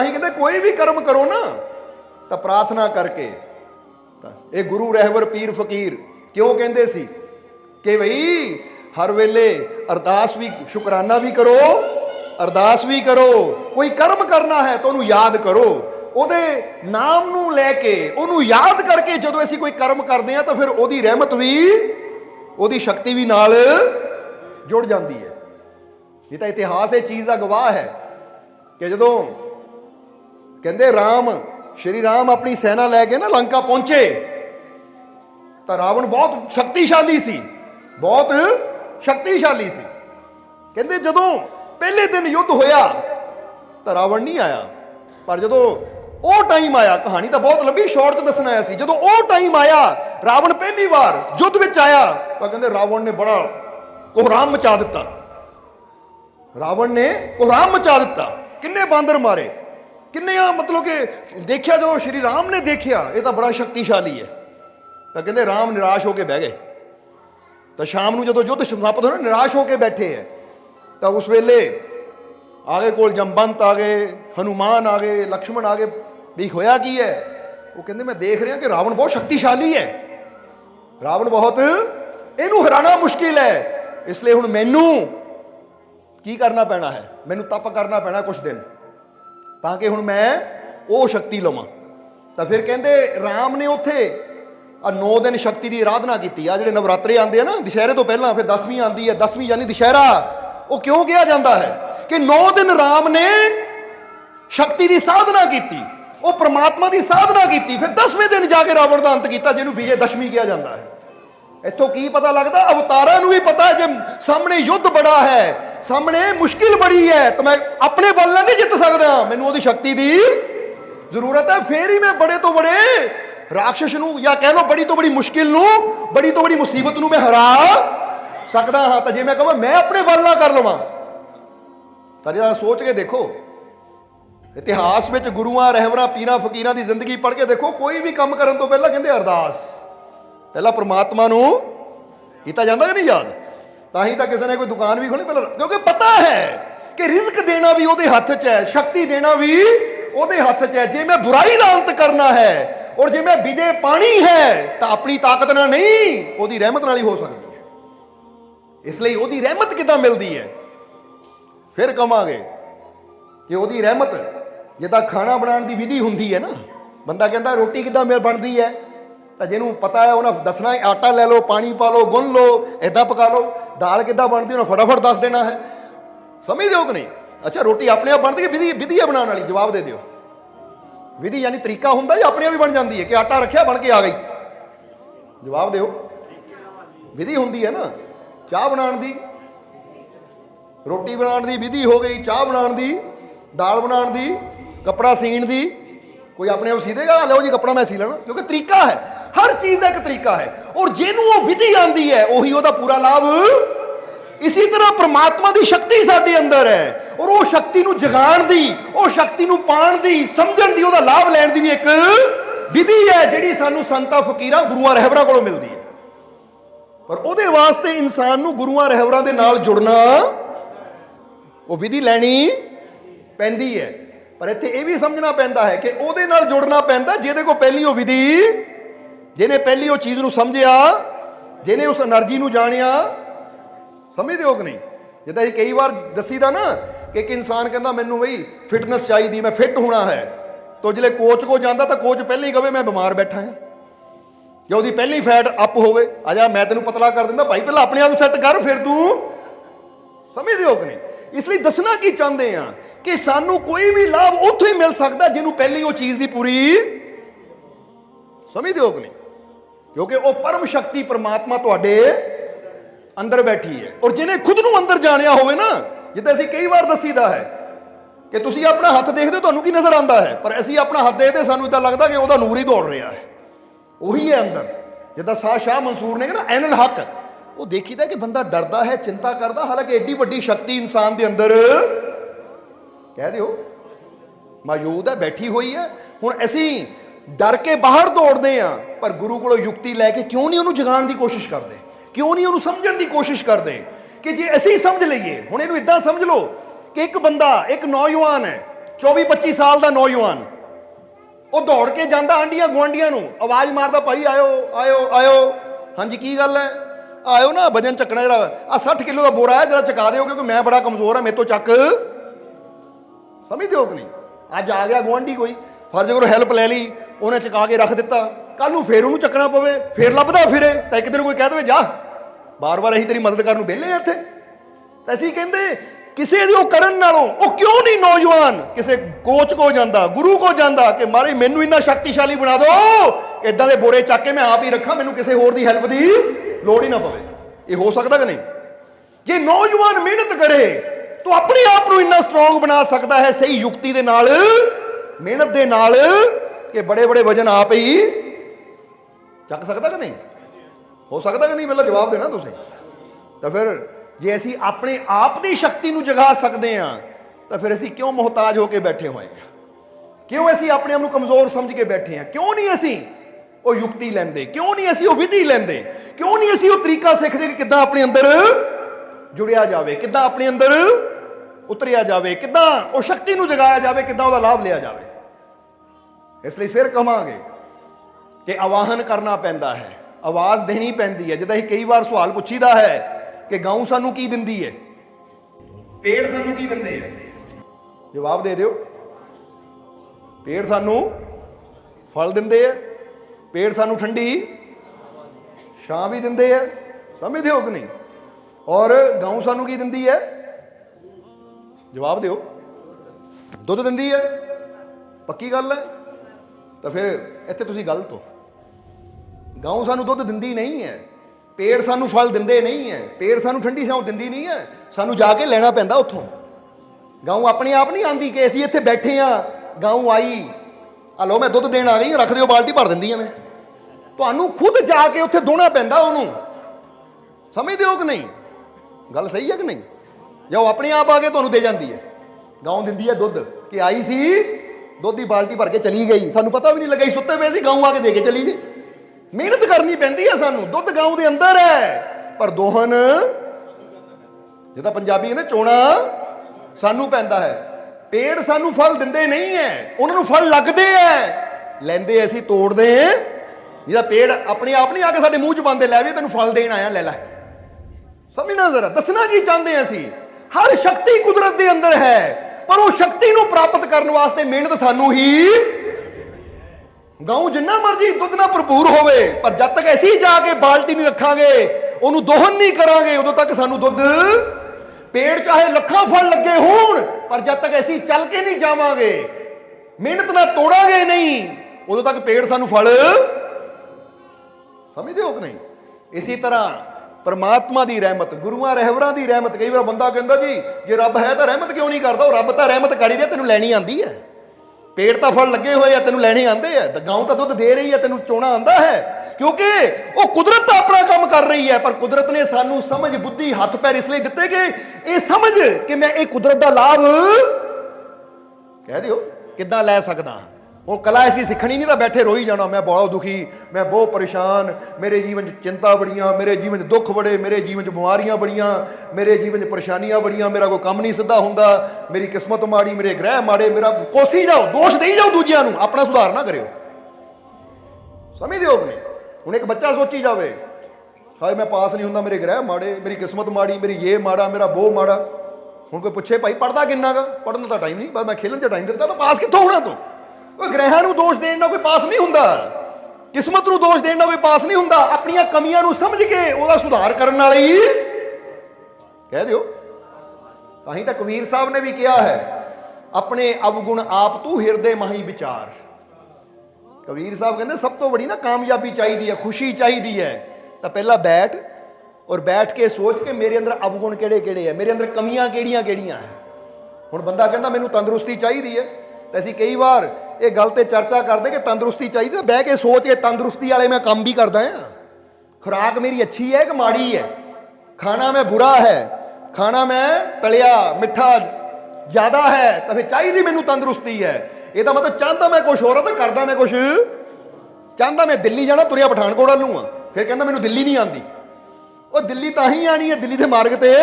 ਤਾਂ ਹੀ ਕਹਿੰਦੇ ਕੋਈ ਵੀ ਕਰਮ ਕਰੋ ਨਾ, ਤਾਂ ਪ੍ਰਾਰਥਨਾ ਕਰਕੇ। ਤਾਂ ਇਹ ਗੁਰੂ ਰਹਿਬਰ ਪੀਰ ਫਕੀਰ ਕਿਉਂ ਕਹਿੰਦੇ ਸੀ? ਕਿ ਭਈ ਹਰ ਵੇਲੇ ਅਰਦਾਸ ਵੀ, ਸ਼ੁਕਰਾਨਾ ਵੀ ਕਰੋ, ਅਰਦਾਸ ਵੀ ਕਰੋ, ਕੋਈ ਕਰਮ ਕਰਨਾ ਹੈ ਤਾਂ ਉਹਨੂੰ ਯਾਦ ਕਰੋ। ਉਹਦੇ ਨਾਮ ਨੂੰ ਲੈ ਕੇ, ਉਹਨੂੰ ਯਾਦ ਕਰਕੇ ਜਦੋਂ ਅਸੀਂ ਕੋਈ ਕਰਮ ਕਰਦੇ ਹਾਂ ਤਾਂ ਫਿਰ ਉਹਦੀ ਰਹਿਮਤ ਵੀ, ਉਹਦੀ ਸ਼ਕਤੀ ਵੀ ਨਾਲ ਜੁੜ ਜਾਂਦੀ ਹੈ। ਇਹ ਤਾਂ ਇਤਿਹਾਸ, ਇਹ ਚੀਜ਼ ਦਾ ਗਵਾਹ ਹੈ ਕਿ ਜਦੋਂ ਕਹਿੰਦੇ, ਰਾਮ, ਸ਼੍ਰੀ ਰਾਮ ਆਪਣੀ ਸੈਨਾ ਲੈ ਕੇ ਨਾ ਲੰਕਾ ਪਹੁੰਚੇ। ਤਾਂ ਰਾਵਣ ਬਹੁਤ ਸ਼ਕਤੀਸ਼ਾਲੀ ਸੀ, ਬਹੁਤ ਸ਼ਕਤੀਸ਼ਾਲੀ ਸੀ। ਕਹਿੰਦੇ, ਜਦੋਂ ਪਹਿਲੇ ਦਿਨ ਯੁੱਧ ਹੋਇਆ, ਤਾਂ ਰਾਵਣ ਨਹੀਂ ਆਇਆ। ਪਰ ਜਦੋਂ ਉਹ ਟਾਈਮ ਆਇਆ, ਕਹਾਣੀ ਤਾਂ ਬਹੁਤ ਲੰਬੀ ਸ਼ਾਰਟ ਚ ਦੱਸਣ ਆਇਆ ਸੀ। ਜਦੋਂ ਉਹ ਟਾਈਮ ਆਇਆ, ਰਾਵਣ ਪਹਿਲੀ ਵਾਰ ਯੁੱਧ ਵਿੱਚ ਆਇਆ, ਤਾਂ ਕਹਿੰਦੇ, ਰਾਵਣ ਨੇ ਬੜਾ ਕੋਹਰਾਮ ਮਚਾ ਦਿੱਤਾ। ਰਾਵਣ ਨੇ ਕੋਹਰਾਮ ਮਚਾ ਦਿੱਤਾ। ਕਿੰਨੇ ਬਾਂਦਰ ਮਾਰੇ? ਕਿੰਨੇ ਆ? ਮਤਲਬ ਕਿ ਦੇਖਿਆ ਜਦੋਂ ਸ਼੍ਰੀ ਰਾਮ ਨੇ ਦੇਖਿਆ, ਇਹ ਤਾਂ ਬੜਾ ਸ਼ਕਤੀਸ਼ਾਲੀ ਹੈ। ਤਾਂ ਕਹਿੰਦੇ ਰਾਮ ਨਿਰਾਸ਼ ਹੋ ਕੇ ਬਹਿ ਗਏ। ਤਾਂ ਸ਼ਾਮ ਨੂੰ ਜਦੋਂ ਯੁੱਧ ਸਮਾਪਤ ਹੋਇਆ, ਨਿਰਾਸ਼ ਹੋ ਕੇ ਬੈਠੇ ਹੈ। ਤਾਂ ਉਸ ਵੇਲੇ ਆਗੇ ਕੋਲ ਜੰਬੰਤ, ਆ ਗਏ ਹਨੂਮਾਨ, ਆ ਗਏ ਲਕਸ਼ਮਣ, ਆ ਗਏ ਵੀ ਹੋਇਆ ਕੀ ਹੈ? ਉਹ ਕਹਿੰਦੇ, ਮੈਂ ਦੇਖ ਰਿਹਾ ਕਿ ਰਾਵਣ ਬਹੁਤ ਸ਼ਕਤੀਸ਼ਾਲੀ ਹੈ। ਰਾਵਣ ਬਹੁਤ ਇਹਨੂੰ ਹਰਾਣਾ ਮੁਸ਼ਕਿਲ ਹੈ। ਇਸ ਲਈ ਹੁਣ ਮੈਨੂੰ ਕੀ ਕਰਨਾ ਪੈਣਾ ਹੈ? ਮੈਨੂੰ ਤਪ ਕਰਨਾ ਪੈਣਾ ਕੁਝ ਦਿਨ। ਤਾਂ ਕਿ ਹੁਣ ਮੈਂ ਉਹ ਸ਼ਕਤੀ ਲਵਾਂ। ਤਾਂ ਫਿਰ ਕਹਿੰਦੇ, ਰਾਮ ਨੇ ਉੱਥੇ ਆ 9 ਦਿਨ ਸ਼ਕਤੀ ਦੀ ਆਰਾਧਨਾ ਕੀਤੀ। ਆ ਜਿਹੜੇ ਨਵਰਾਤਰੇ ਆਉਂਦੇ ਆ ਨਾ, ਦੁਸ਼ਹਿਰੇ ਤੋਂ ਪਹਿਲਾਂ ਫਿਰ 10ਵੀਂ ਆਉਂਦੀ ਹੈ 10ਵੀਂ ਯਾਨੀ ਦੁਸ਼ਹਿਰਾ। ਉਹ ਕਿਉਂ ਕਿਹਾ ਜਾਂਦਾ ਹੈ? ਕਿ 9 ਦਿਨ ਰਾਮ ਨੇ ਸ਼ਕਤੀ ਦੀ ਸਾਧਨਾ ਕੀਤੀ। ਉਹ ਪ੍ਰਮਾਤਮਾ ਦੀ ਸਾਧਨਾ ਕੀਤੀ। ਫਿਰ 10ਵੇਂ ਦਿਨ ਜਾ ਕੇ ਰਾਵਣ ਦਾ ਅੰਤ ਕੀਤਾ, ਜਿਹਨੂੰ ਵਿਜੇ ਦਸ਼ਮੀ ਕਿਹਾ ਜਾਂਦਾ ਹੈ। ਇੱਥੋਂ ਕੀ ਪਤਾ ਲੱਗਦਾ? ਅਵਤਾਰਾਂ ਨੂੰ ਵੀ ਪਤਾ ਜੇ ਸਾਹਮਣੇ ਯੁੱਧ ਬੜਾ ਹੈ, ਸਾਹਮਣੇ ਮੁਸ਼ਕਿਲ ਬੜੀ ਹੈ, ਤਾਂ ਮੈਂ ਆਪਣੇ ਬਲ ਨਾਲ ਨਹੀਂ ਜਿੱਤ ਸਕਦਾ। ਮੈਨੂੰ ਉਹਦੀ ਸ਼ਕਤੀ ਦੀ ਜ਼ਰੂਰਤ ਹੈ, ਫੇਰ ਹੀ ਮੈਂ ਬੜੇ ਤੋਂ ਬੜੇ ਰਾਖਸ਼ ਨੂੰ ਜਾਂ ਕਹਿ ਲਓ ਬੜੀ ਤੋਂ ਬੜੀ ਮੁਸ਼ਕਿਲ ਨੂੰ, ਬੜੀ ਤੋਂ ਬੜੀ ਮੁਸੀਬਤ ਨੂੰ ਮੈਂ ਹਰਾ ਸਕਦਾ ਹਾਂ। ਤਾਂ ਜੇ ਮੈਂ ਕਹਾਂ ਮੈਂ ਆਪਣੇ ਬਲ ਨਾਲ ਕਰ ਲਵਾਂ, ਤਾਂ ਜਰਾ ਸੋਚ ਕੇ ਦੇਖੋ। ਇਤਿਹਾਸ ਵਿੱਚ ਗੁਰੂਆਂ ਰਹਿਬਰਾਂ ਪੀਰਾਂ, ਫਕੀਰਾਂ ਦੀ ਜ਼ਿੰਦਗੀ ਪੜ੍ਹ ਕੇ ਦੇਖੋ, ਕੋਈ ਵੀ ਕੰਮ ਕਰਨ ਤੋਂ ਪਹਿਲਾਂ ਕਹਿੰਦੇ ਅਰਦਾਸ। ਪਹਿਲਾਂ ਪ੍ਰਮਾਤਮਾ ਨੂੰ ਕੀਤਾ ਜਾਂਦਾ ਕਿ ਨਹੀਂ ਯਾਦ? ਤਾਂ ਹੀ ਤਾਂ ਕਿਸੇ ਨੇ ਕੋਈ ਦੁਕਾਨ ਵੀ ਖੋਲੀ ਪਹਿਲਾਂ, ਕਿਉਂਕਿ ਪਤਾ ਹੈ ਕਿ ਰਿਜ਼ਕ ਦੇਣਾ ਵੀ ਉਹਦੇ ਹੱਥ 'ਚ ਹੈ, ਸ਼ਕਤੀ ਦੇਣਾ ਵੀ ਉਹਦੇ ਹੱਥ 'ਚ ਹੈ। ਜੇ ਮੈਂ ਬੁਰਾਈ ਦਾ ਅੰਤ ਕਰਨਾ ਹੈ ਔਰ ਜੇ ਮੈਂ ਵਿਜੇ ਪਾਣੀ ਹੈ, ਤਾਂ ਆਪਣੀ ਤਾਕਤ ਨਾਲ ਨਹੀਂ ਉਹਦੀ ਰਹਿਮਤ ਨਾਲ ਹੀ ਹੋ ਸਕਦੀ ਹੈ। ਇਸ ਲਈ ਉਹਦੀ ਰਹਿਮਤ ਕਿੱਦਾਂ ਮਿਲਦੀ ਹੈ? ਫਿਰ ਕਵਾਂਗੇ ਕਿ ਉਹਦੀ ਰਹਿਮਤ, ਜਿੱਦਾਂ ਖਾਣਾ ਬਣਾਉਣ ਦੀ ਵਿਧੀ ਹੁੰਦੀ ਹੈ ਨਾ, ਬੰਦਾ ਕਹਿੰਦਾ ਰੋਟੀ ਕਿੱਦਾਂ ਮਿਲ ਬਣਦੀ ਹੈ? ਤਾਂ ਜਿਹਨੂੰ ਪਤਾ ਹੈ ਉਹਨਾਂ ਦੱਸਣਾ ਹੈ, ਆਟਾ ਲੈ ਲਓ ਪਾਣੀ ਪਾ ਲਓ ਗੁੰਨ ਲਓ ਐਦਾਂ ਪਕਾ ਲਓ ਦਾਲ ਕਿੱਦਾਂ ਬਣਦੀ ਉਹਨਾਂ ਫਟਾਫਟ ਦੱਸ ਦੇਣਾ ਹੈ। ਸਮਝਦੇ ਹੋ ਕਿ ਨਹੀਂ? ਅੱਛਾ ਰੋਟੀ ਆਪਣੇ ਆਪ ਬਣਦੀ ਹੈ ਵਿਧੀ ਵਿਧੀ ਹੈ ਬਣਾਉਣ ਵਾਲੀ ਜਵਾਬ ਦੇ ਦਿਓ। ਵਿਧੀ ਯਾਨੀ ਤਰੀਕਾ ਹੁੰਦਾ ਜਾਂ ਆਪਣੇ ਆਪ ਹੀ ਬਣ ਜਾਂਦੀ ਹੈ ਕਿ ਆਟਾ ਰੱਖਿਆ ਬਣ ਕੇ ਆ ਗਈ? ਜਵਾਬ ਦਿਓ। ਵਿਧੀ ਹੁੰਦੀ ਹੈ ਨਾ ਚਾਹ ਬਣਾਉਣ ਦੀ ਰੋਟੀ ਬਣਾਉਣ ਦੀ ਵਿਧੀ ਹੋ ਗਈ ਚਾਹ ਬਣਾਉਣ ਦੀ ਦਾਲ ਬਣਾਉਣ ਦੀ ਕੱਪੜਾ ਸੀਣ ਦੀ ਕੋਈ ਆਪਣੇ ਆਪ ਸੀ ਲਓ ਜੀ ਕੱਪੜਾ ਮੈਂ ਸੀ ਲੈਣਾ ਕਿਉਂਕਿ ਤਰੀਕਾ ਹੈ। ਹਰ ਚੀਜ਼ ਦਾ ਇੱਕ ਤਰੀਕਾ ਹੈ। ਔਰ ਜਿਹਨੂੰ ਉਹ ਵਿਧੀ ਆਂਦੀ ਹੈ, ਉਹੀ ਉਹਦਾ ਪੂਰਾ ਲਾਭ ਇਸੇ ਤਰ੍ਹਾਂ ਪ੍ਰਮਾਤਮਾ ਦੀ ਸ਼ਕਤੀ ਸਾਡੇ ਅੰਦਰ ਹੈ। ਔਰ ਉਹ ਸ਼ਕਤੀ ਨੂੰ ਜਗਾਉਣ ਦੀ, ਉਹ ਸ਼ਕਤੀ ਨੂੰ ਪਾਣ ਦੀ, ਸਮਝਣ ਦੀ, ਉਹਦਾ ਲਾਭ ਲੈਣ ਦੀ ਵੀ ਇੱਕ ਵਿਧੀ ਹੈ, ਜਿਹੜੀ ਸਾਨੂੰ ਸੰਤਾਂ, ਫਕੀਰਾਂ, ਗੁਰੂਆਂ, ਰਹਿਬਰਾਂ ਕੋਲੋਂ ਮਿਲਦੀ ਹੈ। ਪਰ ਉਹਦੇ ਵਾਸਤੇ ਇਨਸਾਨ ਨੂੰ ਗੁਰੂਆਂ, ਰਹਿਬਰਾਂ ਦੇ ਨਾਲ ਜੁੜਨਾ, ਉਹ ਵਿਧੀ ਲੈਣੀ ਪੈਂਦੀ ਹੈ। ਪਰ ਇੱਥੇ ਇਹ ਵੀ ਸਮਝਣਾ ਪੈਂਦਾ ਹੈ ਕਿ ਉਹਦੇ ਨਾਲ ਜੁੜਨਾ ਪੈਂਦਾ, ਜਿਹਦੇ ਕੋਲ ਪਹਿਲੀ ਉਹ ਵਿਧੀ ਜਿਹਨੇ ਪਹਿਲੀ ਉਹ ਚੀਜ਼ ਨੂੰ ਸਮਝਿਆ, ਜਿਹਨੇ ਉਸ એનર્ਜੀ ਨੂੰ ਜਾਣਿਆ, ਸਮਝਦੇ ਹੋ ਕਿ ਨਹੀਂ? ਜਿੱਦਾਂ ਇਹ ਕਈ ਵਾਰ ਦੱਸੀਦਾ ਨਾ ਕਿ ਇੱਕ ਇਨਸਾਨ ਕਹਿੰਦਾ ਮੈਨੂੰ ਬਈ ਫਿਟਨੈਸ ਚਾਹੀਦੀ, ਮੈਂ ਫਿੱਟ ਹੋਣਾ ਹੈ। ਤੋ ਜਿਹੜੇ ਕੋਚ ਕੋ ਜਾਂਦਾ ਤਾਂ ਕੋਚ ਪਹਿਲਾਂ ਹੀ ਕਹੇ ਮੈਂ ਬਿਮਾਰ ਬੈਠਾ ਹਾਂ। ਜੇ ਉਹਦੀ ਪਹਿਲੀ ਫੈਟ ਅਪ ਹੋਵੇ, ਆ ਜਾ, ਮੈਂ ਤੈਨੂੰ ਪਤਲਾ ਕਰ ਦਿੰਦਾ, ਭਾਈ ਪਹਿਲਾਂ ਆਪਣੇ ਆਪ ਨੂੰ ਸੈੱਟ ਕਰ, ਫਿਰ ਤੂੰ। ਸਮਝਦੇ ਹੋ ਕਿ ਨਹੀਂ? ਇਸ ਲਈ ਦੱਸਣਾ ਕੀ ਚਾਹੁੰਦੇ ਆ ਕਿ ਸਾਨੂੰ ਕੋਈ ਵੀ ਲਾਭ ਉੱਥੋਂ ਹੀ ਮਿਲ ਸਕਦਾ ਜਿਹਨੂੰ ਪਹਿਲੀ ਉਹ ਚੀਜ਼ ਦੀ ਪੂਰੀ ਸਮਝਦੇ ਹੋ ਕਿ ਨਹੀਂ? ਕਿਉਂਕਿ ਉਹ ਪਰਮ ਸ਼ਕਤੀ ਪ੍ਰਮਾਤਮਾ ਤੁਹਾਡੇ ਅੰਦਰ ਬੈਠੀ ਹੈ। ਔਰ ਜਿਹਨੇ ਖੁਦ ਨੂੰ ਅੰਦਰ ਜਾਣਿਆ ਹੋਵੇ ਨਾ, ਜਿੱਦਾਂ ਅਸੀਂ ਕਈ ਵਾਰ ਦੱਸੀਦਾ ਹੈ ਕਿ ਤੁਸੀਂ ਆਪਣਾ ਹੱਥ ਦੇਖਦੇ ਹੋ, ਤੁਹਾਨੂੰ ਕੀ ਨਜ਼ਰ ਆਉਂਦਾ ਹੈ? ਪਰ ਅਸੀਂ ਆਪਣਾ ਹੱਥ ਦੇਖਦੇ, ਸਾਨੂੰ ਇਦਾਂ ਲੱਗਦਾ ਕਿ ਉਹਦਾ ਨੂਰ ਹੀ ਦੌੜ ਰਿਹਾ ਹੈ। ਉਹੀ ਹੈ ਅੰਦਰ। ਜਿੱਦਾਂ ਸਾਹ ਸ਼ਾਹ ਮਨਸੂਰ ਨੇ ਕਿਹਾ ਨਾ, ਐਨਲ ਹੱਕ, ਉਹ ਦੇਖੀਦਾ ਕਿ ਬੰਦਾ ਡਰਦਾ ਹੈ, ਚਿੰਤਾ ਕਰਦਾ, ਹਾਲਾਂਕਿ ਐਡੀ ਵੱਡੀ ਸ਼ਕਤੀ ਇਨਸਾਨ ਦੇ ਅੰਦਰ ਕਹਿ ਦਿਓ, ਮੌਜੂਦ ਹੈ, ਬੈਠੀ ਹੋਈ ਹੈ। ਹੁਣ ਅਸੀਂ ਡਰ ਕੇ ਬਾਹਰ ਦੌੜਦੇ ਆ, ਪਰ ਗੁਰੂ ਕੋਲੋਂ ਯੁਕਤੀ ਲੈ ਕੇ ਕਿਉਂ ਨਹੀਂ ਉਹਨੂੰ ਜਗਾਉਣ ਦੀ ਕੋਸ਼ਿਸ਼ ਕਰਦੇ? ਕਿਉਂ ਨਹੀਂ ਉਹਨੂੰ ਸਮਝਣ ਦੀ ਕੋਸ਼ਿਸ਼ ਕਰਦੇ? ਕਿ ਜੇ ਅਸੀਂ ਸਮਝ ਲਈਏ, ਹੁਣ ਇਹਨੂੰ ਇਦਾਂ ਸਮਝ ਲਓ ਕਿ ਇੱਕ ਬੰਦਾ, ਇੱਕ ਨੌਜਵਾਨ ਹੈ 24 25 ਸਾਲ ਦਾ ਨੌਜਵਾਨ, ਉਹ ਦੌੜ ਕੇ ਜਾਂਦਾ ਆਂਡੀਆਂ ਗੁਆਂਢੀਆਂ ਨੂੰ, ਆਵਾਜ਼ ਮਾਰਦਾ, ਭਾਈ ਆਇਓ ਆਇਓ ਆਇਓ। ਹਾਂਜੀ, ਕੀ ਗੱਲ ਹੈ? ਆਇਓ ਨਾ, ਵਜਨ ਚੱਕਣਾ ਜਿਹੜਾ ਆ 60 ਕਿਲੋ ਦਾ ਬੋਰਾ ਹੈ, ਜਰਾ ਚਕਾ ਦਿਓ, ਕਿਉਂਕਿ ਮੈਂ ਬੜਾ ਕਮਜ਼ੋਰ ਹਾਂ, ਮੇਰੇ ਤੋਂ ਚੱਕ। ਸਮਝਦੇ ਹੋ ਕਿ ਨਹੀਂ? ਅੱਜ ਆ ਗਿਆ ਗੁਆਂਢੀ ਕੋਈ। ਫਰਜ਼ ਕਰੋ ਹੈਲਪ ਲੈ ਲਈ, ਉਹਨੇ ਚਕਾ ਕੇ ਰੱਖ ਦਿੱਤਾ। ਕੱਲ ਨੂੰ ਫੇਰ ਉਹਨੂੰ ਚੱਕਣਾ ਪਵੇ, ਫੇਰ ਲੱਭਦਾ ਫਿਰੇ, ਤਾਂ ਇੱਕ ਦਿਨ ਕੋਈ ਕਹਿ ਦੇਵੇ, ਜਾ। ਬਾਰ-ਬਾਰ ਅਸੀਂ ਤੇਰੀ ਮਦਦ ਕਰਨ ਨੂੰ ਵਿਹਲੇ ਆ ਇੱਥੇ। ਤਾਂ ਅਸੀਂ ਕਹਿੰਦੇ, ਕਿਸੇ ਦੀ ਉਹ ਕਰਨ ਨਾਲੋਂ, ਉਹ ਕਿਉਂ ਨਹੀਂ ਨੌਜਵਾਨ? ਕਿਸੇ ਕੋਚ ਕੋ ਜਾਂਦਾ, ਗੁਰੂ ਕੋ ਜਾਂਦਾ, ਕਿ ਮਾਰੇ ਮੈਨੂੰ ਇੰਨਾ ਸ਼ਕਤੀਸ਼ਾਲੀ ਬਣਾ ਦਿਓ ਇਦਾਂ ਦੇ ਬੋਰੇ ਚੱਕ ਕੇ ਮੈਂ ਆਪ ਹੀ ਰੱਖਾਂ, ਮੈਨੂੰ ਕਿਸੇ ਹੋਰ ਦੀ ਹੈਲਪ ਦੀ ਲੋੜ ਹੀ ਨਾ ਪਵੇ। ਇਹ ਹੋ ਸਕਦਾ ਕਿ ਨਹੀਂ? ਜੇ ਨੌਜਵਾਨ ਮਿਹਨਤ ਕਰੇ, ਤਾਂ ਆਪਣੇ ਆਪ ਨੂੰ ਇੰਨਾ ਸਟਰੋਂਗ ਬਣਾ ਸਕਦਾ ਹੈ, ਸਹੀ ਯੁਕਤੀ ਦੇ ਨਾਲ। ਮਿਹਨਤ ਦੇ ਨਾਲ ਕਿ ਬੜੇ ਬੜੇ ਵਜਨ ਆਪ ਹੀ ਚੱਕ ਸਕਦਾ ਕਿ ਨਹੀਂ? ਹੋ ਸਕਦਾ ਕਿ ਨਹੀਂ? ਪਹਿਲਾਂ ਜਵਾਬ ਦੇਣਾ ਤੁਸੀਂ। ਤਾਂ ਫਿਰ ਜੇ ਅਸੀਂ ਆਪਣੇ ਆਪ ਦੀ ਸ਼ਕਤੀ ਨੂੰ ਜਗਾ ਸਕਦੇ ਹਾਂ, ਤਾਂ ਫਿਰ ਅਸੀਂ ਕਿਉਂ ਮੁਹਤਾਜ ਹੋ ਕੇ ਬੈਠੇ ਹੋਏ ਹਾਂ? ਕਿਉਂ ਅਸੀਂ ਆਪਣੇ ਆਪ ਨੂੰ ਕਮਜ਼ੋਰ ਸਮਝ ਕੇ ਬੈਠੇ ਹਾਂ? ਕਿਉਂ ਨਹੀਂ ਅਸੀਂ ਉਹ ਯੁਕਤੀ ਲੈਂਦੇ? ਕਿਉਂ ਨਹੀਂ ਅਸੀਂ ਉਹ ਵਿਧੀ ਲੈਂਦੇ? ਕਿਉਂ ਨਹੀਂ ਅਸੀਂ ਉਹ ਤਰੀਕਾ ਸਿੱਖਦੇ ਕਿ ਕਿੱਦਾਂ ਆਪਣੇ ਅੰਦਰ ਜੁੜਿਆ ਜਾਵੇ? ਕਿੱਦਾਂ ਆਪਣੇ ਅੰਦਰ ਉਤਰਿਆ ਜਾਵੇ? ਕਿੱਦਾਂ ਉਹ ਸ਼ਕਤੀ ਨੂੰ ਜਗਾਇਆ ਜਾਵੇ? ਕਿੱਦਾਂ ਉਹਦਾ ਲਾਭ ਲਿਆ ਜਾਵੇ? ਇਸ ਲਈ ਫਿਰ ਕਵਾਂਗੇ ਕਿ ਆਵਾਹਨ ਕਰਨਾ ਪੈਂਦਾ ਹੈ। ਆਵਾਜ਼ ਦੇਣੀ ਪੈਂਦੀ ਹੈ। ਜਿੱਦਾਂ ਅਸੀਂ ਕਈ ਵਾਰ ਸਵਾਲ ਪੁੱਛੀਦਾ ਹੈ ਕਿ ਗਾਉਂ ਸਾਨੂੰ ਕੀ ਦਿੰਦੀ ਹੈ? ਪੇੜ ਸਾਨੂੰ ਕੀ ਦਿੰਦੇ ਹੈ ਜਵਾਬ ਦੇ ਦਿਓ। ਪੇੜ ਸਾਨੂੰ ਫਲ ਦਿੰਦੇ ਆ। ਪੇੜ ਸਾਨੂੰ ਠੰਡੀ ਛਾਂ ਵੀ ਦਿੰਦੇ ਆ। ਸਮਝਦੇ ਹੋ ਕਿ ਨਹੀਂ? ਔਰ ਗਾਉਂ ਸਾਨੂੰ ਕੀ ਦਿੰਦੀ ਹੈ? ਜਵਾਬ ਦਿਓ। ਦੁੱਧ ਦਿੰਦੀ ਹੈ। ਪੱਕੀ ਗੱਲ ਹੈ। ਤਾਂ ਫਿਰ ਇੱਥੇ ਤੁਸੀਂ ਗਲਤ ਹੋ। ਗਾਉਂ ਸਾਨੂੰ ਦੁੱਧ ਦਿੰਦੀ ਨਹੀਂ ਹੈ। ਪੇੜ ਸਾਨੂੰ ਫਲ ਦਿੰਦੇ ਨਹੀਂ ਹੈ। ਪੇੜ ਸਾਨੂੰ ਠੰਡੀ ਛਾਂ ਦਿੰਦੀ ਨਹੀਂ ਹੈ। ਸਾਨੂੰ ਜਾ ਕੇ ਲੈਣਾ ਪੈਂਦਾ ਉੱਥੋਂ। ਗਾਉਂ ਆਪਣੇ ਆਪ ਨਹੀਂ ਆਂਦੀ ਕਿ ਅਸੀਂ ਇੱਥੇ ਬੈਠੇ ਆ ਗਾਉਂ ਆਈ ਆ ਲਓ ਮੈਂ ਦੁੱਧ ਦੇਣ ਆ ਗਈ ਹਾਂ, ਰੱਖ ਦਿਓ ਬਾਲਟੀ ਭਰ ਦਿੰਦੀ ਆ ਮੈਂ। ਤੁਹਾਨੂੰ ਖੁਦ ਜਾ ਕੇ ਉੱਥੇ ਦੋਣਾ ਪੈਂਦਾ ਉਹਨੂੰ। ਸਮਝਦੇ ਹੋ ਕਿ ਨਹੀਂ? ਗੱਲ ਸਹੀ ਹੈ ਕਿ ਨਹੀਂ? ਜਾਂ ਉਹ ਆਪਣੇ ਆਪ ਆ ਕੇ ਤੁਹਾਨੂੰ ਦੇ ਜਾਂਦੀ ਹੈ। ਗਾਉਂ ਦਿੰਦੀ ਹੈ ਦੁੱਧ ਕਿ ਆਈ ਸੀ ਦੁੱਧ ਦੀ ਬਾਲਟੀ ਭਰ ਕੇ ਚਲੀ ਗਈ। ਸਾਨੂੰ ਪਤਾ ਵੀ ਨਹੀਂ ਲੱਗਾ ਸੁੱਤੇ ਪਏ ਸੀ ਗਾਉਂ ਆ ਕੇ ਦੇ ਕੇ ਚਲੀ ਗਈ। ਮਿਹਨਤ ਕਰਨੀ ਪੈਂਦੀ ਹੈ ਸਾਨੂੰ, ਦੁੱਧ ਗਾਉਂ ਦੇ ਅੰਦਰ ਹੈ। ਪਰ ਦੋਹਨ, ਜਿੱਦਾਂ ਪੰਜਾਬੀ ਕਹਿੰਦੇ, ਚੋਣਾ ਸਾਨੂੰ ਪੈਂਦਾ ਹੈ। ਪੇੜ ਸਾਨੂੰ ਫਲ ਦਿੰਦੇ ਨਹੀਂ ਹੈ, ਉਹਨਾਂ ਨੂੰ ਫਲ ਲੱਗਦੇ ਹੈ। ਲੈਂਦੇ ਅਸੀਂ, ਤੋੜਦੇ ਜਿਹਦਾ ਪੇੜ ਆਪਣੇ ਆਪ ਨਹੀਂ ਆ ਕੇ ਸਾਡੇ ਮੂੰਹ 'ਚ ਪਾਉਂਦੇ, ਲੈ ਵੀ ਤੈਨੂੰ ਫਲ ਦੇਣ ਆਇਆ, ਲੈ ਲੈ। ਸਮਝਣਾ ਜ਼ਰਾ, ਦੱਸਣਾ ਕੀ ਚਾਹੁੰਦੇ ਅਸੀਂ? ਹਰ ਸ਼ਕਤੀ ਕੁਦਰਤ ਦੇ ਅੰਦਰ ਹੈ। ਪਰ ਉਹ ਸ਼ਕਤੀ ਨੂੰ ਪ੍ਰਾਪਤ ਕਰਨ ਵਾਸਤੇ ਮਿਹਨਤ ਸਾਨੂੰ ਹੀ ਗਾਉਂ ਜਿੰਨਾ ਮਰਜ਼ੀ ਦੁੱਧ ਨਾਲ ਭਰਪੂਰ ਹੋਵੇ, ਪਰ ਜਦ ਤੱਕ ਅਸੀਂ ਜਾ ਕੇ ਬਾਲਟੀ ਨਹੀਂ ਰੱਖਾਂਗੇ, ਉਹਨੂੰ ਦੋਹਨ ਨਹੀਂ ਕਰਾਂਗੇ, ਉਦੋਂ ਤੱਕ ਸਾਨੂੰ ਦੁੱਧ, ਪੇੜ ਚਾਹੇ ਲੱਖਾਂ ਫਲ ਲੱਗੇ ਹੋਣ, ਪਰ ਜਦ ਤੱਕ ਅਸੀਂ ਚੱਲ ਕੇ ਨਹੀਂ ਜਾਵਾਂਗੇ, ਮਿਹਨਤ ਨਾਲ ਤੋੜਾਂਗੇ ਨਹੀਂ, ਉਦੋਂ ਤੱਕ ਪੇੜ ਸਾਨੂੰ ਫਲ ਸਮਝਦੇ ਹੋ ਕਿ ਨਹੀਂ? ਇਸੇ ਤਰ੍ਹਾਂ ਪਰਮਾਤਮਾ ਦੀ ਰਹਿਮਤ, ਗੁਰੂਆਂ ਰਹਿਬਰਾਂ ਦੀ ਰਹਿਮਤ। ਕਈ ਵਾਰ ਬੰਦਾ ਕਹਿੰਦਾ ਜੀ, ਜੇ ਰੱਬ ਹੈ ਤਾਂ ਰਹਿਮਤ ਕਿਉਂ ਨਹੀਂ ਕਰਦਾ? ਉਹ ਰੱਬ ਤਾਂ ਰਹਿਮਤ ਕਰ ਹੀ ਰਿਹਾ, ਤੈਨੂੰ ਲੈਣੀ ਆਂਦੀ ਹੈ। ਪੇੜ ਤਾਂ ਫਲ ਲੱਗੇ ਹੋਏ ਆ, ਤੈਨੂੰ ਲੈਣੇ ਆਂਦੇ ਆ। ਤਾਂ ਗਾਉਂ ਤਾਂ ਦੁੱਧ ਦੇ ਰਹੀ ਹੈ ਤੈਨੂੰ ਚੋਣਾ ਆਂਦਾ ਹੈ। ਕਿਉਂਕਿ ਉਹ ਕੁਦਰਤ ਤਾਂ ਆਪਣਾ ਕੰਮ ਕਰ ਰਹੀ ਹੈ, ਪਰ ਕੁਦਰਤ ਨੇ ਸਾਨੂੰ ਸਮਝ, ਬੁੱਧੀ, ਹੱਥ, ਪੈਰ ਇਸ ਲਈ ਦਿੱਤੇ ਕਿ ਇਹ ਸਮਝ ਕਿ ਮੈਂ ਇਹ ਕੁਦਰਤ ਦਾ ਲਾਭ ਕਹਿ ਦਿਓ, ਕਿੱਦਾਂ ਲੈ ਸਕਦਾ? ਉਹ ਕਲਾ ਐਸੀ ਸਿੱਖਣੀ ਨਹੀਂ ਤਾਂ ਬੈਠੇ ਰੋਈ ਜਾਣਾ, ਮੈਂ ਬਹੁਤ ਦੁਖੀ, ਮੈਂ ਬਹੁਤ ਪਰੇਸ਼ਾਨ, ਮੇਰੇ ਜੀਵਨ 'ਚ ਚਿੰਤਾ ਬੜੀਆਂ, ਮੇਰੇ ਜੀਵਨ 'ਚ ਦੁੱਖ ਬੜੇ, ਮੇਰੇ ਜੀਵਨ 'ਚ ਬਿਮਾਰੀਆਂ ਬੜੀਆਂ, ਮੇਰੇ ਜੀਵਨ 'ਚ ਪਰੇਸ਼ਾਨੀਆਂ ਬੜੀਆਂ, ਮੇਰਾ ਕੋਈ ਕੰਮ ਨਹੀਂ ਸਿੱਧਾ ਹੁੰਦਾ, ਮੇਰੀ ਕਿਸਮਤ ਮਾੜੀ, ਮੇਰੇ ਗ੍ਰਹਿ ਮਾੜੇ, ਮੇਰਾ ਕੋਸੀ ਜਾਓ, ਦੋਸ਼ ਦੇਈ ਜਾਓ ਦੂਜਿਆਂ ਨੂੰ, ਆਪਣਾ ਸੁਧਾਰ ਨਾ ਕਰਿਓ। ਸਮਝਦੇ ਹੋ ਕਿ ਹੁਣ ਇੱਕ ਬੱਚਾ ਸੋਚੀ ਜਾਵੇ, ਹਾਏ ਮੈਂ ਪਾਸ ਨਹੀਂ ਹੁੰਦਾ, ਮੇਰੇ ਗ੍ਰਹਿ ਮਾੜੇ, ਮੇਰੀ ਕਿਸਮਤ ਮਾੜੀ, ਮੇਰੀ ਇਹ ਮਾੜਾ, ਮੇਰਾ ਉਹ ਮਾੜਾ। ਹੁਣ ਕੋਈ ਪੁੱਛੇ, ਭਾਈ ਪੜਦਾ ਕਿੰਨਾ ਗਾ? ਪੜਨ ਦਾ ਟਾਈਮ ਨਹੀਂ, ਬਸ ਮੈਂ ਖੇਲਣ 'ਚ ਟਾਈਮ ਦਿੱਤਾ ਤਾਂ ਪਾਸ ਕਿੱਥੋਂ ਹੋਣਾ ਤੂੰ? ਉਹ ਗ੍ਰਹਿਾਂ ਨੂੰ ਦੋਸ਼ ਦੇਣ ਨਾਲ ਕੋਈ ਪਾਸ ਨਹੀਂ ਹੁੰਦਾ। ਕਿਸਮਤ ਨੂੰ ਦੋਸ਼ ਦੇਣ ਨਾਲ ਕੋਈ ਪਾਸ ਨਹੀਂ ਹੁੰਦਾ। ਆਪਣੀਆਂ ਕਮੀਆਂ ਨੂੰ ਸਮਝ ਕੇ ਉਹਦਾ ਸੁਧਾਰ ਕਰਨ ਨਾਲ ਹੀ ਕਹਿ ਦਿਓ। ਤਾਂ ਹੀ ਤਾਂ ਕਬੀਰ ਸਾਹਿਬ ਨੇ ਵੀ ਕਿਹਾ ਹੈ, ਆਪਣੇ ਅਵਗੁਣ ਆਪ ਤੂੰ ਹਿਰਦੇ ਮਾਹੀ ਵਿਚਾਰ। ਕਬੀਰ ਸਾਹਿਬ ਕਹਿੰਦੇ, ਸਭ ਤੋਂ ਵੱਡੀ ਨਾ ਕਾਮਯਾਬੀ ਚਾਹੀਦੀ ਹੈ, ਖੁਸ਼ੀ ਚਾਹੀਦੀ ਹੈ। ਤਾਂ ਪਹਿਲਾਂ ਬੈਠ ਔਰ ਬੈਠ ਕੇ ਸੋਚ ਕੇ ਮੇਰੇ ਅੰਦਰ ਅਵਗੁਣ ਕਿਹੜੇ ਕਿਹੜੇ ਹੈ, ਮੇਰੇ ਅੰਦਰ ਕਮੀਆਂ ਕਿਹੜੀਆਂ ਕਿਹੜੀਆਂ ਹੈ। ਹੁਣ ਬੰਦਾ ਕਹਿੰਦਾ, ਮੈਨੂੰ ਤੰਦਰੁਸਤੀ ਚਾਹੀਦੀ ਹੈ। ਤਾਂ ਅਸੀਂ ਕਈ ਵਾਰ ਇਹ ਗੱਲ ਤੇ ਚਰਚਾ ਕਰਦੇ ਕਿ ਤੰਦਰੁਸਤੀ ਚਾਹੀਦੀ ਹੈ, ਬਹਿ ਕੇ ਸੋਚ ਕੇ ਤੰਦਰੁਸਤੀ ਵਾਲੇ ਮੈਂ ਕੰਮ ਵੀ ਕਰਦਾ ਹਾਂ। ਖੁਰਾਕ ਮੇਰੀ ਅੱਛੀ ਹੈ ਕਿ ਮਾੜੀ ਹੈ? ਖਾਣਾ ਮੈਂ ਬੁਰਾ ਹੈ? ਖਾਣਾ ਮੈਂ ਤਲਿਆ, ਮਿੱਠਾ ਜ਼ਿਆਦਾ ਹੈ, ਤਾਂ ਫਿਰ ਚਾਹੀਦੀ ਮੈਨੂੰ ਤੰਦਰੁਸਤੀ ਹੈ। ਇਹਦਾ ਮਤਲਬ ਚਾਹੁੰਦਾ ਮੈਂ ਕੁਝ ਹੋਰ ਆ ਤਾਂ ਕਰਦਾ ਮੈਂ ਕੁਝ ਚਾਹੁੰਦਾ ਮੈਂ ਦਿੱਲੀ ਜਾਣਾ, ਤੁਰਿਆ ਪਠਾਨਕੋਟ ਵੱਲ ਨੂੰ ਆ। ਫਿਰ ਕਹਿੰਦਾ ਮੈਨੂੰ ਦਿੱਲੀ ਨਹੀਂ ਆਂਦੀ ਉਹ ਦਿੱਲੀ ਤਾਂ ਹੀ ਆਣੀ ਹੈ, ਦਿੱਲੀ ਦੇ ਮਾਰਗ ਤੇ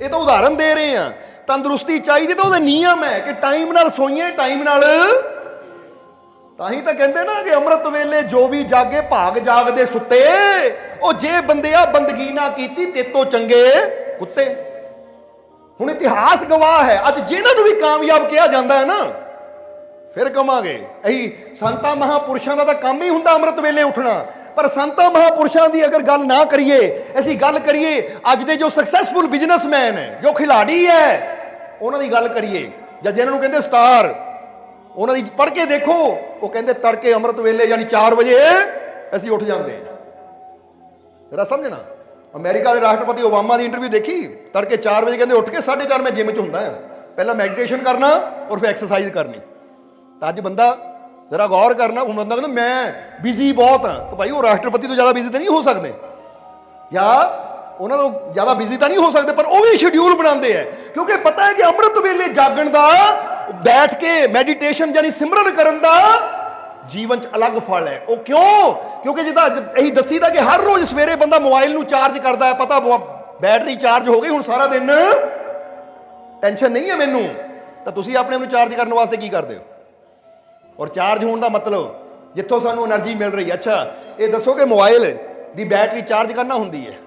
ਇਹ ਤਾਂ ਉਦਾਹਰਨ ਦੇ ਰਹੇ ਆ ਤੰਦਰੁਸਤੀ ਚਾਹੀਦੀ ਤਾਂ ਉਹਦੇ ਨਿਯਮ ਹੈ ਕਿ ਟਾਈਮ ਨਾਲ ਸੋਈਏ, ਟਾਈਮ ਨਾਲ ਤਾਂ ਹੀ ਤਾਂ ਕਹਿੰਦੇ ਨਾ ਕਿ ਅੰਮ੍ਰਿਤ ਵੇਲੇ ਜੋ ਵੀ ਜਾਗੇ, ਭਾਗ ਜਾਗਦੇ ਸੁੱਤੇ। ਉਹ ਜੇ ਬੰਦਿਆ ਬੰਦਗੀ ਨਾ ਕੀਤੀ ਤੇਤੋਂ ਚੰਗੇ ਕੁੱਤੇ। ਹੁਣ ਇਤਿਹਾਸ ਗਵਾਹ ਹੈ। ਅੱਜ ਜਿਹਨਾਂ ਨੂੰ ਵੀ ਕਾਮਯਾਬ ਕਿਹਾ ਜਾਂਦਾ ਹੈ ਨਾ, ਫਿਰ ਕਵਾਂਗੇ। ਇਹੀ ਸੰਤਾਂ ਮਹਾਪੁਰਸ਼ਾਂ ਦਾ ਤਾਂ ਕੰਮ ਹੀ ਹੁੰਦਾ ਅੰਮ੍ਰਿਤ ਵੇਲੇ ਉੱਠਣਾ। ਪਰ ਸੰਤਾਂ ਮਹਾਪੁਰਸ਼ਾਂ ਦੀ ਅਗਰ ਗੱਲ ਨਾ ਕਰੀਏ, ਅਸੀਂ ਗੱਲ ਕਰੀਏ ਅੱਜ ਦੇ ਜੋ ਸਕਸੈਸਫੁਲ ਬਿਜ਼ਨਸਮੈਨ ਹੈ, ਜੋ ਖਿਲਾੜੀ ਹੈ, ਉਹਨਾਂ ਦੀ ਗੱਲ ਕਰੀਏ, ਜਾਂ ਜਿਹਨਾਂ ਨੂੰ ਕਹਿੰਦੇ ਸਟਾਰ, ਉਹਨਾਂ ਦੀ ਪੜ੍ਹ ਕੇ ਦੇਖੋ, ਉਹ ਕਹਿੰਦੇ ਤੜਕੇ ਅੰਮ੍ਰਿਤ ਵੇਲੇ ਯਾਨੀ 4 ਵਜੇ ਅਸੀਂ ਉੱਠ ਜਾਂਦੇ ਹਾਂ। ਜਰਾ ਸਮਝਣਾ? ਅਮਰੀਕਾ ਦੇ ਰਾਸ਼ਟਰਪਤੀ ਓਬਾਮਾ ਦੀ ਇੰਟਰਵਿਊ ਦੇਖੀ? ਤੜਕੇ 4 ਵਜੇ ਕਹਿੰਦੇ ਉੱਠ ਕੇ 4:30 ਮੈਂ ਜਿਮ 'ਚ ਹੁੰਦਾ ਆ ਪਹਿਲਾਂ ਮੈਡੀਟੇਸ਼ਨ ਕਰਨਾ ਔਰ ਫਿਰ ਐਕਸਰਸਾਈਜ਼ ਕਰਨੀ। ਤਾਂ ਅੱਜ ਬੰਦਾ ਜਰਾ ਗੌਰ ਕਰਨਾ, ਹੁਣ ਬੰਦਾ ਕਹਿੰਦਾ, ਮੈਂ ਬਿਜ਼ੀ ਬਹੁਤ ਹਾਂ। ਤਾਂ ਭਾਈ, ਉਹ ਰਾਸ਼ਟਰਪਤੀ ਤੋਂ ਜ਼ਿਆਦਾ ਬਿਜ਼ੀ ਤਾਂ ਨਹੀਂ ਹੋ ਸਕਦੇ। ਜਾਂ ਉਹਨਾਂ ਤੋਂ ਜ਼ਿਆਦਾ ਬਿਜ਼ੀ ਤਾਂ ਨਹੀਂ ਹੋ ਸਕਦੇ, ਪਰ ਉਹ ਵੀ ਸ਼ਡਿਊਲ ਬਣਾਉਂਦੇ ਆ। ਕਿਉਂਕਿ ਪਤਾ ਹੈ ਕਿ ਅੰਮ੍ਰਿਤ ਵੇਲੇ ਜਾਗਣ ਦਾ, ਬੈਠ ਕੇ ਮੈਡੀਟੇਸ਼ਨ ਯਾਨੀ ਸਿਮਰਨ ਕਰਨ ਦਾ ਜੀਵਨ 'ਚ ਅਲੱਗ ਫਲ ਹੈ। ਉਹ ਕਿਉਂ? ਕਿਉਂਕਿ ਜਿੱਦਾਂ ਅੱਜ ਇਹੀ ਦੱਸੀਦਾ ਕਿ ਹਰ ਰੋਜ਼ ਸਵੇਰੇ ਬੰਦਾ ਮੋਬਾਈਲ ਨੂੰ ਚਾਰਜ ਕਰਦਾ ਹੈ। ਪਤਾ ਬ- ਬੈਟਰੀ ਚਾਰਜ ਹੋ ਗਈ, ਹੁਣ ਸਾਰਾ ਦਿਨ ਟੈਨਸ਼ਨ ਨਹੀਂ ਹੈ ਮੈਨੂੰ। ਤਾਂ ਤੁਸੀਂ ਆਪਣੇ ਆਪ ਨੂੰ ਚਾਰਜ ਕਰਨ ਵਾਸਤੇ ਕੀ ਕਰਦੇ ਹੋ? ਔਰ ਚਾਰਜ ਹੋਣ ਦਾ ਮਤਲਬ ਜਿੱਥੋਂ ਸਾਨੂੰ એનર્ਜੀ ਮਿਲ ਰਹੀ ਹੈ। ਅੱਛਾ, ਇਹ ਦੱਸੋ ਕਿ ਮੋਬਾਈਲ ਦੀ ਬੈਟਰੀ ਚਾਰਜ ਕਰਨਾ ਹੁੰਦੀ ਹੈ।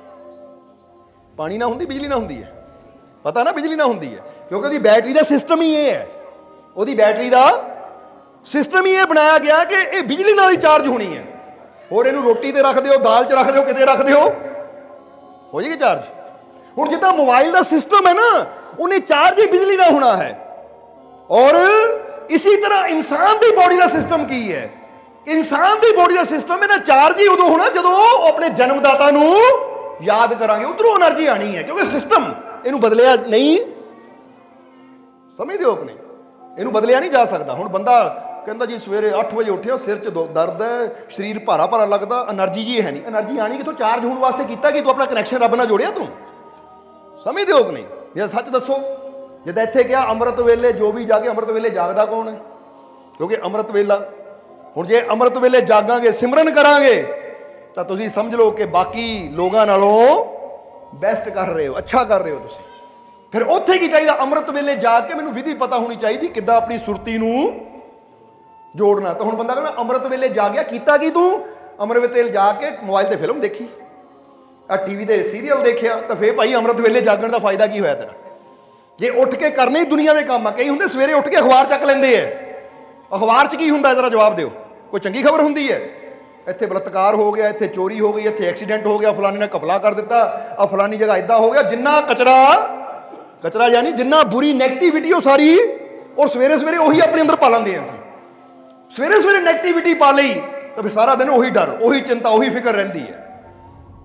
ਪਾਣੀ ਨਾ ਹੁੰਦੀ, ਬਿਜਲੀ ਨਾ ਹੁੰਦੀ ਹੈ। ਪਤਾ ਨਾ ਬਿਜਲੀ ਨਾ ਹੁੰਦੀ ਹੈ, ਕਿਉਂਕਿ ਉਹਦੀ ਬੈਟਰੀ ਦਾ ਸਿਸਟਮ ਹੀ ਇਹ ਹੈ। ਉਹਦੀ ਬੈਟਰੀ ਦਾ ਸਿਸਟਮ ਹੀ ਇਹ ਬਣਾਇਆ ਗਿਆ ਕਿ ਇਹ ਬਿਜਲੀ ਨਾਲ ਹੀ ਚਾਰਜ ਹੋਣੀ ਹੈ। ਹੋਰ ਇਹਨੂੰ ਰੋਟੀ ਤੇ ਰੱਖ ਦਿਓ, ਦਾਲ 'ਚ ਰੱਖ ਦਿਓ, ਕਿਤੇ ਰੱਖ ਦਿਓ। ਹੋ ਜੇਗੀ ਚਾਰਜ ਹੁਣ ਜਿੱਦਾਂ ਮੋਬਾਈਲ ਦਾ ਸਿਸਟਮ ਹੈ ਨਾ, ਉਹਨੇ ਚਾਰਜ ਹੀ ਬਿਜਲੀ ਨਾਲ ਹੋਣਾ ਹੈ। ਔਰ ਇਸੇ ਤਰ੍ਹਾਂ ਇਨਸਾਨ ਦੀ ਬੋਡੀ ਦਾ ਸਿਸਟਮ ਕੀ ਹੈ ਇਨਸਾਨ ਦੀ ਬੋਡੀ ਦਾ ਸਿਸਟਮ ਇਹਦਾ ਚਾਰਜ ਹੀ ਉਦੋਂ ਹੋਣਾ ਜਦੋਂ ਉਹ ਆਪਣੇ ਜਨਮਦਾਤਾ ਨੂੰ ਯਾਦ ਕਰਾਂਗੇ ਉਧਰੋਂ એનર્ਜੀ ਆਣੀ ਹੈ ਕਿਉਂਕਿ ਸਿਸਟਮ ਇਹਨੂੰ ਬਦਲਿਆ ਨਹੀਂ ਸਮਝਦੇ ਹੋ ਆਪਣੇ ਇਹਨੂੰ ਬਦਲਿਆ ਨਹੀਂ ਜਾ ਸਕਦਾ ਹੁਣ ਬੰਦਾ ਕਹਿੰਦਾ ਜੀ ਸਵੇਰੇ 8 ਵਜੇ ਉੱਠਿਆ ਸਿਰ 'ਚ ਦਰਦ ਹੈ ਸਰੀਰ ਭਾਰਾ ਭਾਰਾ ਲੱਗਦਾ એનર્ਜੀ ਜੀ ਹੈ ਨਹੀਂ એનર્ਜੀ ਆਣੀ ਕਿਥੋਂ ਚਾਰਜ ਹੋਣ ਵਾਸਤੇ ਕੀਤਾ ਕਿ ਤੂੰ ਆਪਣਾ ਕਨੈਕਸ਼ਨ ਰੱਬ ਨਾਲ ਜੋੜਿਆ ਤੂੰ ਸਮਝਦੇ ਹੋ ਕਿ ਨਹੀਂ ਜੇ ਸੱਚ ਦੱਸੋ ਜਿੱਦਾਂ ਇੱਥੇ ਕਿਹਾ ਅੰਮ੍ਰਿਤ ਵੇਲੇ, ਜੋ ਵੀ ਜਾਗੇ ਅੰਮ੍ਰਿਤ ਵੇਲੇ ਜਾਗਦਾ ਕੌਣ ਹੈ? ਕਿਉਂਕਿ ਅੰਮ੍ਰਿਤ ਵੇਲਾ, ਹੁਣ ਜੇ ਅੰਮ੍ਰਿਤ ਵੇਲੇ ਜਾਗਾਂਗੇ, ਸਿਮਰਨ ਕਰਾਂਗੇ, ਤਾਂ ਤੁਸੀਂ ਸਮਝ ਲਓ ਕਿ ਬਾਕੀ ਲੋਕਾਂ ਨਾਲੋਂ ਬੈਸਟ ਕਰ ਰਹੇ ਹੋ, ਅੱਛਾ ਕਰ ਰਹੇ ਹੋ ਤੁਸੀਂ। ਫਿਰ ਉੱਥੇ ਕੀ ਚਾਹੀਦਾ? ਅੰਮ੍ਰਿਤ ਵੇਲੇ ਜਾ ਕੇ ਮੈਨੂੰ ਵਿਧੀ ਪਤਾ ਹੋਣੀ ਚਾਹੀਦੀ, ਕਿੱਦਾਂ ਆਪਣੀ ਸੁਰਤੀ ਨੂੰ ਜੋੜਨਾ। ਤਾਂ ਹੁਣ ਬੰਦਾ ਕਹਿੰਦਾ, ਅੰਮ੍ਰਿਤ ਵੇਲੇ ਜਾ ਗਿਆ, ਕੀਤਾ ਕੀ ਤੂੰ? ਅੰਮ੍ਰਿਤ ਵੇਲੇ ਜਾ ਕੇ ਮੋਬਾਈਲ ਤੇ ਫਿਲਮ ਦੇਖੀ। ਆ ਟੀਵੀ ਤੇ ਸੀਰੀਅਲ ਦੇਖਿਆ, ਤਾਂ ਫੇਰ ਭਾਈ ਅੰਮ੍ਰਿਤ ਵੇਲੇ ਜਾਗਣ ਦਾ ਫਾਇਦਾ ਕੀ ਹੋਇਆ ਤੇਰਾ? ਜੇ ਉੱਠ ਕੇ ਕਰਨੇ ਹੀ ਦੁਨੀਆ ਦੇ ਕੰਮ ਆ, ਕਈ ਹੁੰਦੇ ਸਵੇਰੇ ਉੱਠ ਕੇ ਅਖਬਾਰ ਚੱਕ ਲੈਂਦੇ ਐ ਅਖਬਾਰ 'ਚ ਕੀ ਹੁੰਦਾ, ਜਰਾ ਜਵਾਬ ਦਿਓ। ਕੋਈ ਚੰਗੀ ਖਬਰ ਹੁੰਦੀ ਹੈ? ਇੱਥੇ ਬਲਤਕਾਰ ਹੋ ਗਿਆ, ਇੱਥੇ ਚੋਰੀ ਹੋ ਗਈ, ਇੱਥੇ ਐਕਸੀਡੈਂਟ ਹੋ ਗਿਆ ਫਲਾਨੀ ਨੇ ਕਪਲਾ ਕਰ ਦਿੱਤਾ ਆ ਫਲਾਨੀ ਜਗ੍ਹਾ ਇਦਾਂ ਹੋ ਗਿਆ, ਜਿੰਨਾ ਕਚਰਾ ਕਚਰਾ ਯਾਨੀ ਜਿੰਨਾ ਬੁਰੀ ਨੈਗੇਟਿਵਿਟੀ ਉਹ ਸਾਰੀ ਔਰ ਸਵੇਰੇ ਸਵੇਰੇ ਉਹੀ ਆਪਣੇ ਅੰਦਰ ਪਾ ਲੈਂਦੇ ਆ ਅਸੀਂ। ਸਵੇਰੇ ਸਵੇਰੇ ਨੈਗੇਟਿਵਿਟੀ ਪਾ ਲਈ, ਤਾਂ ਫਿਰ ਸਾਰਾ ਦਿਨ ਉਹੀ ਡਰ, ਉਹੀ ਚਿੰਤਾ, ਉਹੀ ਫਿਕਰ ਰਹਿੰਦੀ ਹੈ।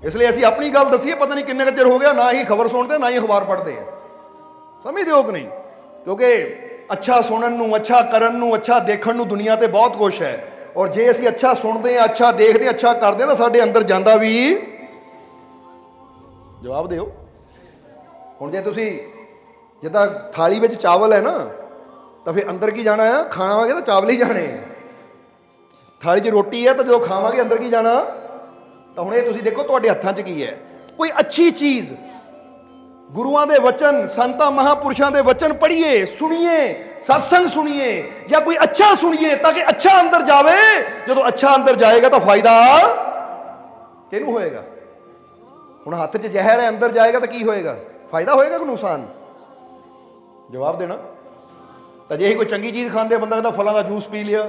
ਇਸ ਲਈ ਅਸੀਂ ਆਪਣੀ ਗੱਲ ਦਸੀਏ, ਪਤਾ ਨਹੀਂ ਕਿੰਨੇ ਕੁ ਚਿਰ ਹੋ ਗਿਆ, ਨਾ ਹੀ ਖਬਰ ਸੁਣਦੇ, ਨਾ ਹੀ ਅਖਬਾਰ ਪੜ੍ਹਦੇ ਆ। ਸਮਝਦੇ ਹੋ ਕਿ ਨਹੀਂ ਕਿਉਂਕਿ ਅੱਛਾ ਸੁਣਨ ਨੂੰ ਅੱਛਾ ਕਰਨ ਨੂੰ ਅੱਛਾ ਦੇਖਣ ਨੂੰ ਦੁਨੀਆ ਤੇ ਬਹੁਤ ਕੁਝ ਹੈ। ਔਰ ਜੇ ਅਸੀਂ ਅੱਛਾ ਸੁਣਦੇ ਆ ਅੱਛਾ ਦੇਖਦੇ ਹਾਂ, ਅੱਛਾ ਕਰਦੇ ਹਾਂ ਤਾਂ ਸਾਡੇ ਅੰਦਰ ਜਾਂਦਾ ਵੀ ਜਵਾਬ ਦਿਓ। ਹੁਣ ਜੇ ਤੁਸੀਂ ਜਿੱਦਾਂ ਥਾਲੀ ਵਿੱਚ ਚਾਵਲ ਹੈ ਨਾ ਤਾਂ ਫਿਰ ਅੰਦਰ ਕੀ ਜਾਣਾ ਆ? ਖਾਵਾਂਗੇ ਤਾਂ ਚਾਵਲ ਹੀ ਜਾਣੇ ਆ। ਥਾਲੀ 'ਚ ਰੋਟੀ ਹੈ ਤਾਂ ਜਦੋਂ ਖਾਵਾਂਗੇ ਅੰਦਰ ਕੀ ਜਾਣਾ? ਤਾਂ ਹੁਣ ਇਹ ਤੁਸੀਂ ਦੇਖੋ ਤੁਹਾਡੇ ਹੱਥਾਂ 'ਚ ਕੀ ਹੈ। ਕੋਈ ਅੱਛੀ ਚੀਜ਼ ਗੁਰੂਆਂ ਦੇ ਵਚਨ, ਸੰਤਾਂ, ਮਹਾਪੁਰਸ਼ਾਂ ਦੇ ਵਚਨ ਪੜ੍ਹੀਏ, ਸੁਣੀਏ ਸਤਸੰਗ ਸੁਣੀਏ, ਜਾਂ ਕੋਈ ਅੱਛਾ ਸੁਣੀਏ ਤਾਂ ਕਿ ਅੱਛਾ ਅੰਦਰ ਜਾਵੇ। ਜਦੋਂ ਅੱਛਾ ਅੰਦਰ ਜਾਏਗਾ ਤਾਂ ਫਾਇਦਾ ਕਿਹਨੂੰ ਹੋਏਗਾ? ਹੁਣ ਹੱਥ 'ਚ ਜ਼ਹਿਰ ਹੈ, ਅੰਦਰ ਜਾਏਗਾ ਤਾਂ ਕੀ ਹੋਏਗਾ? ਫਾਇਦਾ ਹੋਏਗਾ ਕਿ ਨੁਕਸਾਨ? ਜਵਾਬ ਦੇਣਾ। ਤਾਂ ਜੇ ਅਸੀਂ ਕੋਈ ਚੰਗੀ ਚੀਜ਼ ਖਾਂਦੇ, ਬੰਦਾ ਕਹਿੰਦਾ ਫਲਾਂ ਦਾ ਜੂਸ ਪੀ ਲਿਆ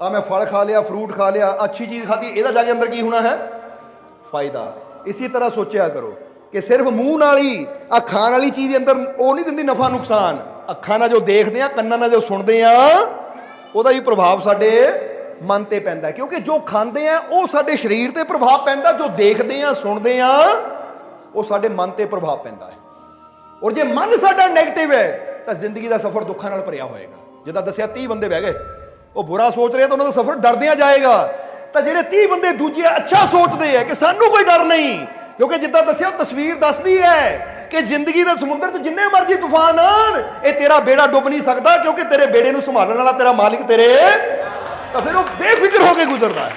ਆ ਮੈਂ ਫਲ ਖਾ ਲਿਆ ਫਰੂਟ ਖਾ ਲਿਆ ਅੱਛੀ ਚੀਜ਼ ਖਾਧੀ, ਇਹਦਾ ਜਾ ਕੇ ਅੰਦਰ ਕੀ ਹੋਣਾ ਹੈ? ਫਾਇਦਾ। ਇਸੇ ਤਰ੍ਹਾਂ ਸੋਚਿਆ ਕਰੋ। ਕਿ ਸਿਰਫ ਮੂੰਹ ਨਾਲ ਹੀ ਆ ਖਾਣ ਵਾਲੀ ਚੀਜ਼ ਦੇ ਅੰਦਰ ਉਹ ਨਹੀਂ ਦਿੰਦੀ ਨਫਾ ਨੁਕਸਾਨ। ਅੱਖਾਂ ਨਾਲ ਜੋ ਦੇਖਦੇ ਆ, ਕੰਨਾਂ ਨਾਲ ਜੋ ਸੁਣਦੇ ਆ, ਉਹਦਾ ਵੀ ਪ੍ਰਭਾਵ ਸਾਡੇ ਮਨ ਤੇ ਪੈਂਦਾ ਕਿਉਂਕਿ ਜੋ ਖਾਂਦੇ ਆ, ਉਹ ਸਾਡੇ ਸਰੀਰ ਤੇ ਪ੍ਰਭਾਵ ਪੈਂਦਾ, ਜੋ ਦੇਖਦੇ ਆ, ਸੁਣਦੇ ਆ, ਉਹ ਸਾਡੇ ਮਨ ਤੇ ਪ੍ਰਭਾਵ ਪੈਂਦਾ ਹੈ। ਔਰ ਜੇ ਮਨ ਸਾਡਾ 네ਗੇਟਿਵ ਹੈ, ਤਾਂ ਜ਼ਿੰਦਗੀ ਦਾ ਸਫ਼ਰ ਦੁੱਖਾਂ ਨਾਲ ਭਰਿਆ ਹੋਏਗਾ। ਜਿੱਦਾਂ ਦੱਸਿਆ 30 ਬੰਦੇ ਬਹਿ ਗਏ। ਉਹ ਬੁਰਾ ਸੋਚ ਰਿਹਾ ਤਾਂ ਉਹਨਾਂ ਦਾ ਸਫ਼ਰ ਡਰਦਿਆਂ ਜਾਏਗਾ। ਤਾਂ ਜਿਹੜੇ 30 ਬੰਦੇ ਦੂਜੇ ਅੱਛਾ ਸੋਚਦੇ ਆ ਕਿ ਸਾਨੂੰ ਕੋਈ ਡਰ ਨਹੀਂ ਕਿਉਂਕਿ ਜਿੱਦਾਂ ਦੱਸਿਆ ਉਹ ਤਸਵੀਰ ਦੱਸਦੀ ਹੈ ਕਿ ਜ਼ਿੰਦਗੀ ਦੇ ਸਮੁੰਦਰ 'ਚ ਜਿੰਨੇ ਮਰਜ਼ੀ ਤੂਫਾਨ ਆਣ ਇਹ ਤੇਰਾ ਬੇੜਾ ਡੁੱਬ ਨਹੀਂ ਸਕਦਾ ਕਿਉਂਕਿ ਤੇਰੇ ਬੇੜੇ ਨੂੰ ਸੰਭਾਲਣ ਵਾਲਾ ਤੇਰਾ ਮਾਲਿਕ ਤੇਰੇ ਤਾਂ ਫਿਰ ਉਹ ਬੇਫਿਕਰ ਹੋ ਕੇ ਗੁਜ਼ਰਦਾ ਹੈ।